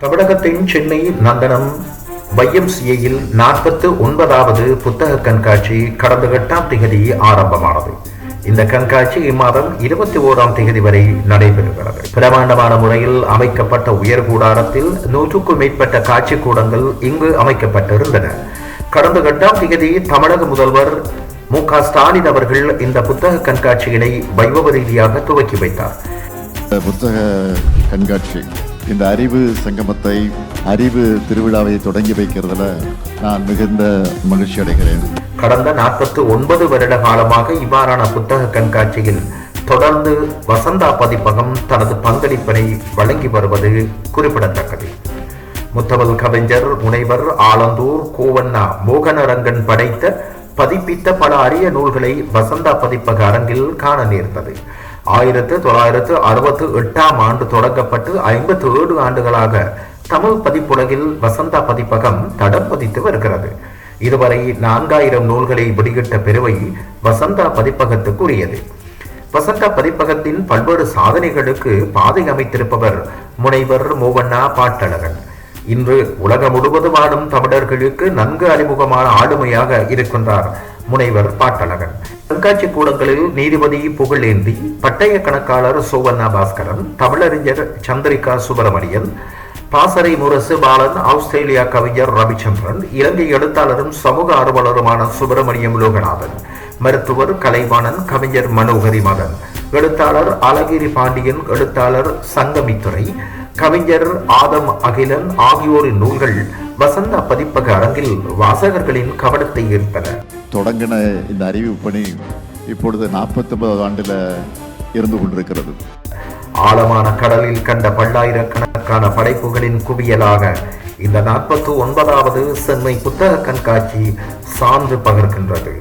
தமிழகத்தின் சென்னை நந்தனம் வைஎம்சிஏயில் நாற்பத்து ஒன்பதாவது புத்தக கண்காட்சி கடந்த எட்டாம் திகதி ஆரம்பமானது. இந்த கண்காட்சி இம்மாதம் இருபத்தி ஓராம் தேதி வரை நடைபெறுகிறது. பிரமாண்டமான முறையில் அமைக்கப்பட்ட உயர் கூடாரத்தில் நூற்றுக்கும் மேற்பட்ட காட்சி கூடங்கள் இங்கு அமைக்கப்பட்டிருந்தன. கடந்த எட்டாம் தேதி தமிழக முதல்வர் மு க ஸ்டாலின் அவர்கள் இந்த புத்தக கண்காட்சியினை வைபவ ரீதியாக துவக்கி வைத்தார். புத்தக கண்காட்சி இந்த அறிவு சங்கமத்தை அறிவு திருவிழாவை தொடங்கி வைக்கிறதுல நான் மிகுந்த மகிழ்ச்சி அடைகிறேன். கடந்த நாற்பத்தி ஒன்பது வருட காலமாக இவ்வாறான புத்தக கண்காட்சியில் தொடர்ந்து வசந்தா பதிப்பகம் தனது பங்களிப்பினை வழங்கி வருவது குறிப்பிடத்தக்கது. முத்தமல் கவிஞர் முனைவர் ஆலந்தூர் கோவண்ணா மோகனரங்கன் படைத்த பதிப்பித்த பல அரிய நூல்களை வசந்தா பதிப்பக அரங்கில் காண நேர்ந்தது. ஆயிரத்து தொள்ளாயிரத்து அறுபத்து எட்டாம் ஆண்டு தொடங்கப்பட்டு ஐம்பத்து ஏழு ஆண்டுகளாக தமிழ் பதிப்புலகில் வசந்தா பதிப்பகம் தடம் பதித்து வருகிறது. இதுவரை நான்காயிரம் நூல்களை வெளியிட்ட பெருமை வசந்தா பதிப்பகத்துக்குரியது. வசந்தா பதிப்பகத்தின் பல்வேறு சாதனைகளுக்கு பாதை அமைத்திருப்பவர் முனைவர் மூவண்ணா பாட்டழகன். இன்று உலகம் முழுவதும் ஆடும் தமிழர்களுக்கு நன்கு அறிமுகமான ஆளுமையாக இருக்கின்றார் முனைவர் பாட்டழகன். கண்காட்சி கூடங்களில் நீதிபதி புகழேந்தி பட்டய கணக்காளர் சோவண்ணா பாஸ்கரன் தமிழறிஞர் சந்திரிகா சுப்பிரமணியன் பாசறை முரசு பாலன் ஆஸ்திரேலியா கவிஞர் ரவிச்சந்திரன் இலங்கை எழுத்தாளரும் சமூக ஆர்வலருமான சுப்பிரமணியம் லோகநாதன் மருத்துவர் கலைவாணன் கவிஞர் மனோகரி மதன் எழுத்தாளர் அழகிரி பாண்டியன் எழுத்தாளர் சங்கமித்துறை கவிஞர் ஆதம் அகிலன் ஆகியோரின் நூல்கள் வசந்த பதிப்பக அரங்கில் வாசகர்களின் கவனத்தை ஈர்த்தன. தொடங்கின இந்த அறிவிப்பு பணி இப்பொழுது நாற்பத்தொன்பதாவது ஆண்டில் இருந்து கொண்டிருக்கிறது. ஆழமான கடலில் கண்ட பல்லாயிரக்கணக்கான படைப்புகளின் குவியலாக இந்த நாற்பத்தி ஒன்பதாவது சென்னை புத்தக கண்காட்சி சான்று பகர்கின்றது.